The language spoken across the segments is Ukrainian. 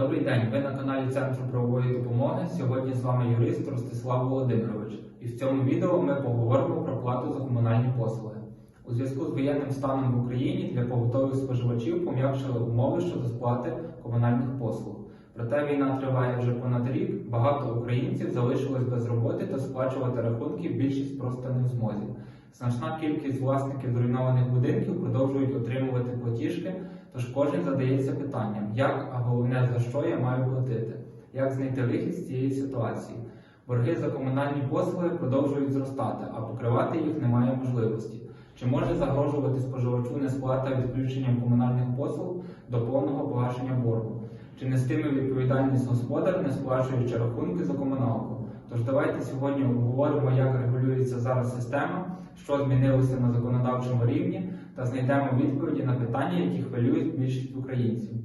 Добрий день, ви на каналі Центру правової допомоги. Сьогодні з вами юрист Ростислав Володимирович. І в цьому відео ми поговоримо про плату за комунальні послуги. У зв'язку з воєнним станом в Україні для побутових споживачів пом'якшили умови щодо сплати комунальних послуг. Проте війна триває вже понад рік. Багато українців залишилось без роботи та сплачувати рахунки більшість просто не в змозі. Значна кількість власників зруйнованих будинків продовжують отримувати платіжки, тож кожен задається питанням, як, а головне за що я маю платити, як знайти вихід з цієї ситуації. Борги за комунальні послуги продовжують зростати, а покривати їх немає можливості. Чи може загрожувати споживачу несплата відключенням комунальних послуг до повного погашення боргу? Чи нестиме відповідальність господар, не сплачуючи рахунки за комуналку? Тож давайте сьогодні обговоримо, як регулюється зараз система, що змінилося на законодавчому рівні, та знайдемо відповіді на питання, які хвилюють більшість українців.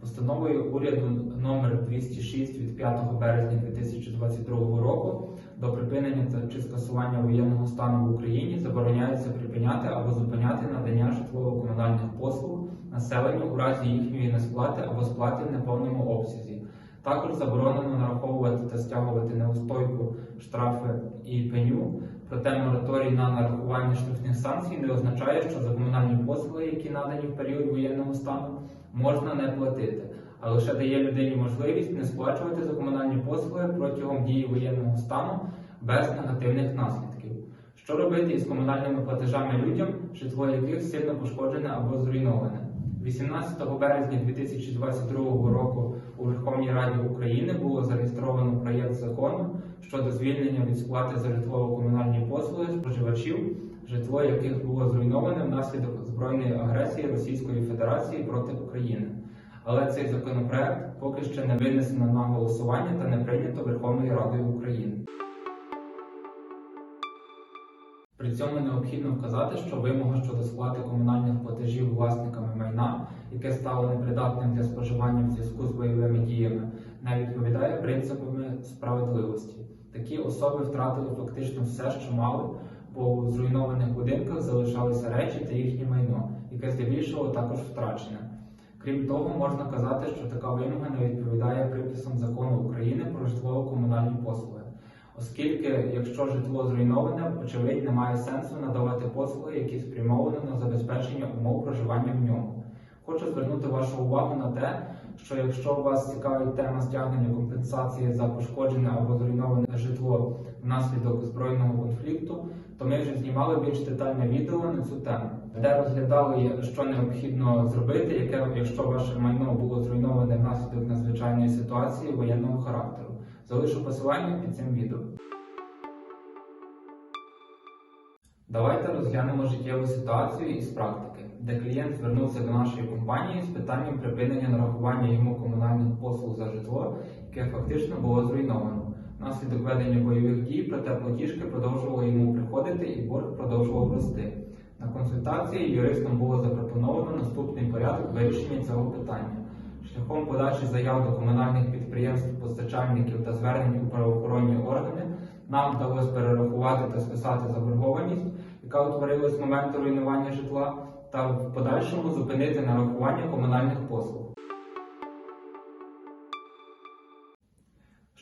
Постановою уряду номер 206 від 5 березня 2022 року до припинення чи скасування воєнного стану в Україні забороняється припиняти або зупиняти надання житлово-комунальних послуг населенню у разі їхньої несплати або сплати в неповному обсязі. Також заборонено нараховувати та стягувати неустойку, штрафи і пеню. Проте мораторій на нарахування штрафних санкцій не означає, що за комунальні послуги, які надані в період воєнного стану, можна не платити, а лише дає людині можливість не сплачувати за комунальні послуги протягом дії воєнного стану без негативних наслідків. Що робити із комунальними платежами людям, житло яких сильно пошкоджене або зруйноване? 18 березня 2022 року у Верховній Раді України було зареєстровано проєкт закону щодо звільнення від сплати за житлово-комунальні послуги споживачів, житло яких було зруйноване внаслідок збройної агресії Російської Федерації проти України. Але цей законопроект поки що не винесено на голосування та не прийнято Верховною Радою України. При цьому необхідно вказати, що вимога щодо сплати комунальних платежів власниками майна, яке стало непридатним для споживання в зв'язку з бойовими діями, не відповідає принципами справедливості. Такі особи втратили фактично все, що мали, бо у зруйнованих будинках залишалися речі та їхнє майно, яке здебільшого також втрачене. Крім того, можна казати, що така вимога не відповідає приписам закону України про житлово-комунальні послуги. Оскільки, якщо житло зруйноване, очевидь немає сенсу надавати послуги, які спрямовані на забезпечення умов проживання в ньому. Хочу звернути вашу увагу на те, що якщо вас цікавить тема стягнення компенсації за пошкоджене або зруйноване внаслідок збройного конфлікту, то ми вже знімали більш детальне відео на цю тему, де розглядали, що необхідно зробити, яке, якщо ваше майно було зруйноване внаслідок надзвичайної ситуації воєнного характеру. Залишу посилання під цим відео. Давайте розглянемо життєву ситуацію із практики, де клієнт звернувся до нашої компанії з питанням припинення нарахування йому комунальних послуг за житло, яке фактично було зруйновано. Внаслідок ведення бойових дій, проте платіжки продовжували йому приходити і борг продовжував рости. На консультації юристам було запропоновано наступний порядок вирішення цього питання. Шляхом подачі заяв до комунальних підприємств, постачальників та звернень у правоохоронні органи нам вдалося перерахувати та списати заборгованість, яка утворилась з моменту руйнування житла, та в подальшому зупинити нарахування комунальних послуг.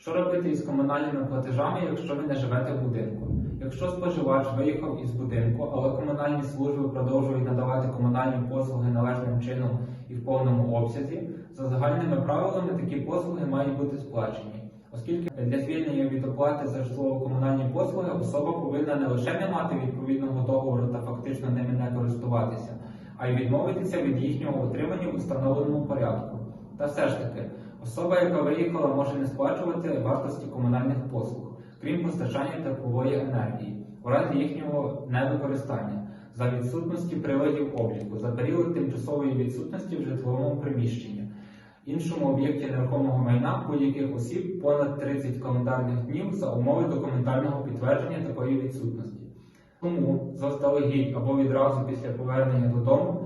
Що робити із комунальними платежами, якщо ви не живете в будинку? Якщо споживач виїхав із будинку, але комунальні служби продовжують надавати комунальні послуги належним чином і в повному обсязі, за загальними правилами такі послуги мають бути сплачені. Оскільки для звільнення від оплати за житлово-комунальні послуги особа повинна не лише не мати відповідного договору та фактично ними не користуватися, а й відмовитися від їхнього отримання у встановленому порядку. Та все ж таки, особа, яка виїхала, може не сплачувати вартості комунальних послуг, крім постачання теплової енергії, у разі їхнього недокористання, за відсутності приладів обліку, за період тимчасової відсутності в житловому приміщенні, іншому об'єкті нерухомого майна будь-яких осіб понад 30 календарних днів за умови документального підтвердження такої відсутності. Тому заздалегідь або відразу після повернення додому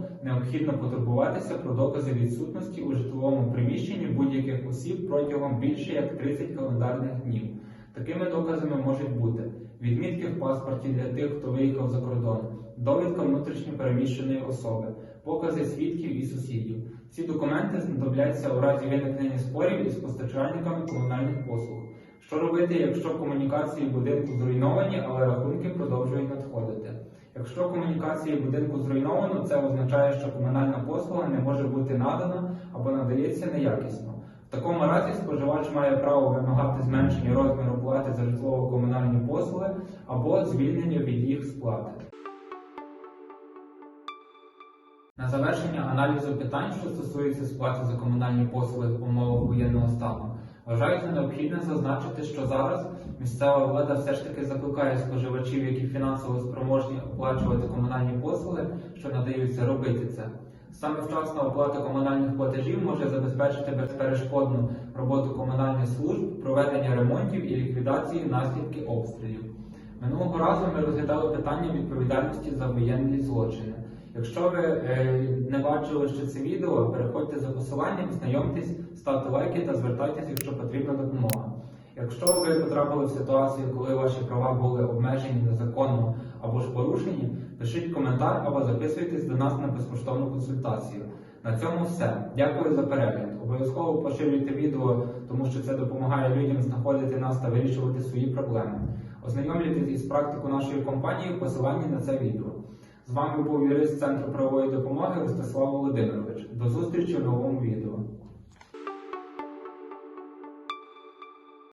необхідно потурбуватися про докази відсутності у житловому приміщенні будь-яких осіб протягом більше як 30 календарних днів. Такими доказами можуть бути відмітки в паспорті для тих, хто виїхав за кордон, довідка внутрішньо переміщеної особи, покази свідків і сусідів. Ці документи знадобляться у разі виникнення спорів із постачальниками комунальних послуг. Що робити, якщо комунікації будинку зруйновані, але рахунки продовжують надходити? Якщо комунікації будинку зруйновано, це означає, що комунальна послуга не може бути надана або надається неякісно. В такому разі споживач має право вимагати зменшення розміру плати за житлово-комунальні послуги або звільнення від їх сплати. На завершення аналізу питань, що стосуються сплати за комунальні послуги в умовах воєнного стану, вважаю за необхідне зазначити, що зараз місцева влада все ж таки закликає споживачів, які фінансово спроможні оплачувати комунальні послуги, що надаються робити це. Саме вчасна оплата комунальних платежів може забезпечити безперешкодну роботу комунальних служб, проведення ремонтів і ліквідації наслідків обстрілів. Минулого разу ми розглядали питання відповідальності за воєнні злочини. Якщо ви е, не бачили ще це відео, переходьте за посиланням, знайомтесь, ставте лайки та звертайтеся, якщо потрібна допомога. Якщо ви потрапили в ситуацію, коли ваші права були обмежені незаконно або ж порушені, пишіть коментар або записуйтесь до нас на безкоштовну консультацію. На цьому все. Дякую за перегляд. Обов'язково поширюйте відео, тому що це допомагає людям знаходити нас та вирішувати свої проблеми. Ознайомлюйтесь із практикою нашої компанії в посиланні на це відео. З вами був юрист Центру правової допомоги Ростислав Володимирович. До зустрічі в новому відео.